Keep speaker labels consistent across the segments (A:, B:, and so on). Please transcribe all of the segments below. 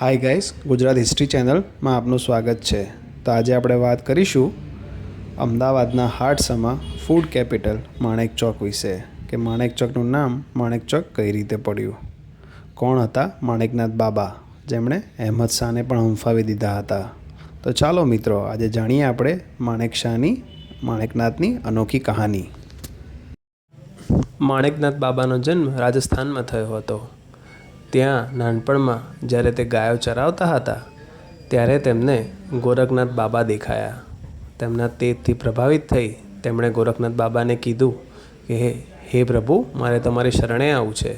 A: Hi guys Gujarat history ચેનલમાં આપનું સ્વાગત છે. તો આજે આપણે વાત કરીશું અમદાવાદના હાટસામાં ફૂડ કેપિટલ માણેક ચોક વિશે, કે માણેક ચોકનું નામ માણેક ચોક કઈ રીતે પડ્યું? કોણ હતા માણેકનાથ બાબા? જેમણે અહેમદ શાહને પણ હંફાવી દીધા હતા. તો ચાલો મિત્રો, આજે જાણીએ આપણે માણેક શાહની, માણેકનાથની અનોખી કહાની.
B: માણેકનાથ બાબાનો જન્મ રાજસ્થાનમાં થયો હતો. ત્યાં નાનપણમાં જ્યારે તે ગાયો ચરાવતા હતા, ત્યારે તેમને ગોરખનાથ બાબા દેખાયા. તેમના તેજથી પ્રભાવિત થઈ તેમણે ગોરખનાથ બાબાને કીધું કે, હે હે પ્રભુ, મારે તમારી શરણે આવવું છે.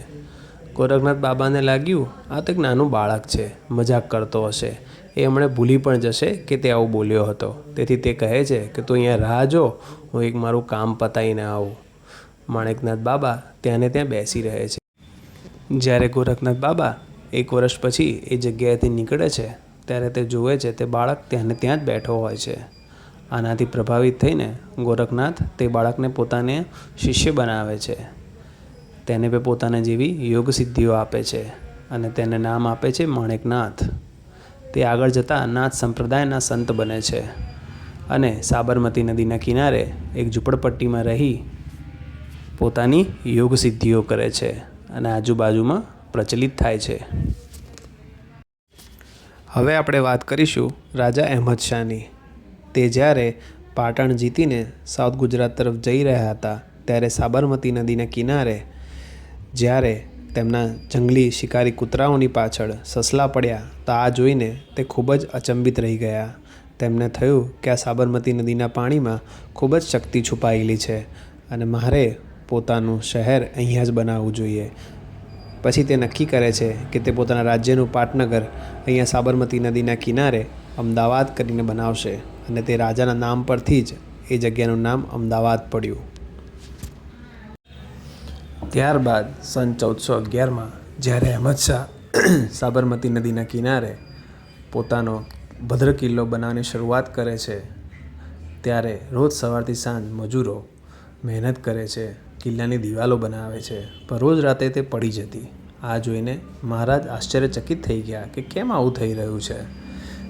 B: ગોરખનાથ બાબાને લાગ્યું, આ તો એક નાનું બાળક છે, મજાક કરતો હશે. એ હમણાં ભૂલી પણ જશે કે તે આવું બોલ્યો હતો. તેથી તે કહે છે કે, તું અહીંયા રાહ જો, હું એક મારું કામ પતાવીને આવું. માણેકનાથ બાબા ત્યાંને ત્યાં બેસી રહે છે. જ્યારે ગોરખનાથ બાબા એક વર્ષ પછી એ જગ્યાએથી નીકળે છે, ત્યારે તે જુએ છે તે બાળક ત્યાં ત્યાં જ બેઠો હોય છે. આનાથી પ્રભાવિત થઈને ગોરખનાથ તે બાળકને પોતાને શિષ્ય બનાવે છે. તેને બે પોતાના જેવી યોગ સિદ્ધિઓ આપે છે અને તેને નામ આપે છે માણેકનાથ. તે આગળ જતાં નાથ સંપ્રદાયના સંત બને છે અને સાબરમતી નદીના કિનારે એક ઝૂંપડપટ્ટીમાં રહી પોતાની યોગ સિદ્ધિઓ કરે છે. અને આજુબાજુમાં પ્રચલિત થાય છે. હવે આપણે વાત કરીશું રાજા અહેમદ શાહની. તે જ્યારે પાટણ જીતીને સાઉથ ગુજરાત તરફ જઈ રહ્યા હતા, ત્યારે સાબરમતી નદીના કિનારે જ્યારે તેમના જંગલી શિકારી કૂતરાઓની પાછળ સસલા પડ્યા, તો આ જોઈને તે ખૂબ જ અચંબિત રહી ગયા. તેમને થયું કે આ સાબરમતી નદીના પાણીમાં ખૂબ જ શક્તિ છુપાયેલી છે અને મારે પોતાનું શહેર અહીંયા જ બનાવવું જોઈએ. પછી તે નક્કી કરે છે કે તે પોતાના રાજ્યનું પાટનગર અહીંયા સાબરમતી નદીના કિનારે અમદાવાદ કરીને બનાવશે અને તે રાજાના નામ પરથી જ એ જગ્યાનું નામ અમદાવાદ પડ્યું. ત્યારબાદ સન ચૌદસો અગિયારમાં જ્યારે અહેમદ શાહ સાબરમતી નદીના કિનારે પોતાનો ભદ્ર કિલ્લો બનાવવાની શરૂઆત કરે છે, ત્યારે રોજ સવારથી સાંજ મજૂરો મહેનત કરે છે. કિલ્લાની દિવાલો બનાવે છે, પણ રોજ રાતે તે પડી જતી. આ જોઈને મહારાજ આશ્ચર્યચકિત થઈ ગયા કે કેમ આવું થઈ રહ્યું છે?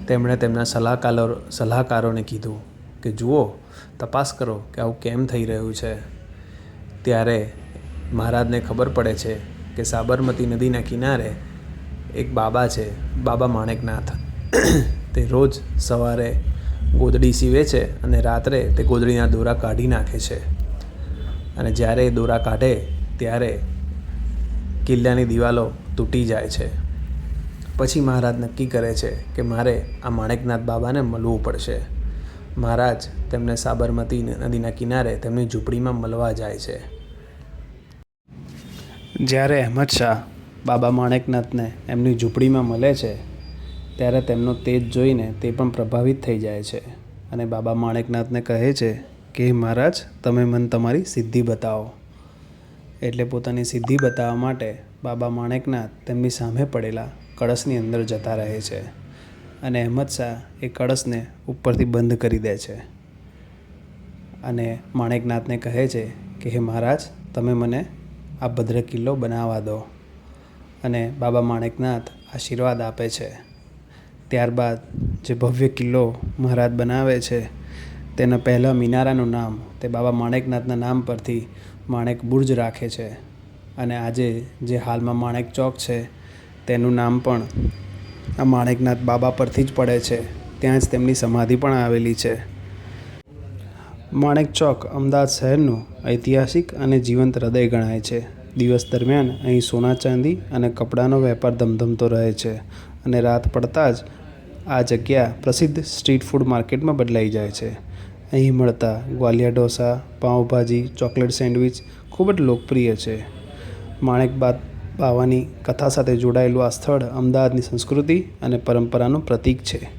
B: તેમણે તેમના સલાહકારો, સલાહકારોને કીધું કે, જુઓ, તપાસ કરો કે આવું કેમ થઈ રહ્યું છે. ત્યારે મહારાજને ખબર પડે છે કે સાબરમતી નદીના કિનારે એક બાબા છે, બાબા માણેકનાથ. તે રોજ સવારે ગોદડી સીવે છે અને રાત્રે તે ગોદડીના દોરા કાઢી નાખે છે. અને જ્યારે એ દોરા કાઢે, ત્યારે કિલ્લાની દિવાલો તૂટી જાય છે. પછી મહારાજ નક્કી કરે છે કે મારે આ માણેકનાથ બાબાને મળવું પડશે. મહારાજ તેમને સાબરમતી નદીના કિનારે તેમની ઝૂંપડીમાં મળવા જાય છે.
A: જ્યારે અહેમદ શાહ બાબા માણેકનાથને એમની ઝૂંપડીમાં મળે છે, ત્યારે તેમનો તેજ જોઈને તે પણ પ્રભાવિત થઈ જાય છે અને બાબા માણેકનાથને કહે છે કે મહારાજ, તમે મને તમારી સિદ્ધિ બતાવો. એટલે પોતાની સિદ્ધિ બતાવવા માટે બાબા માણેકનાથ તેમની સામે પડેલા કળશની અંદર જતા રહે છે અને અહેમદ શાહ એ કળશને ઉપરથી બંધ કરી દે છે. અને માણેકનાથને કહે છે કે, હે મહારાજ, તમે મને આ ભદ્ર કિલ્લો બનાવવા દો. અને બાબા માણેકનાથ આશીર્વાદ આપે છે. ત્યારબાદ જે ભવ્ય કિલ્લો મહારાજ બનાવે છે તેના પહેલાં મિનારાનું નામ તે બાબા માણેકનાથના નામ પરથી માણેક બુર્જ રાખે છે. અને આજે જે હાલમાં માણેક ચોક છે, તેનું નામ પણ આ માણેકનાથ બાબા પરથી જ પડે છે. ત્યાં જ તેમની સમાધિ પણ આવેલી છે. માણેક ચોક અમદાવાદ શહેરનું ઐતિહાસિક અને જીવંત હૃદય ગણાય છે. દિવસ દરમિયાન અહીં સોના ચાંદી અને કપડાનો વેપાર ધમધમતો રહે છે અને રાત પડતાં જ આ જગ્યા પ્રસિદ્ધ સ્ટ્રીટ ફૂડ માર્કેટમાં બદલાઈ જાય છે. અહીં મળતા ગ્વાલિયા ઢોસા, પાઉંભાજી, ચોકલેટ સેન્ડવિચ ખૂબ જ લોકપ્રિય છે. માણેક બાદ બાવાની કથા સાથે જોડાયેલું આ સ્થળ અમદાવાદની સંસ્કૃતિ અને પરંપરાનું પ્રતીક છે.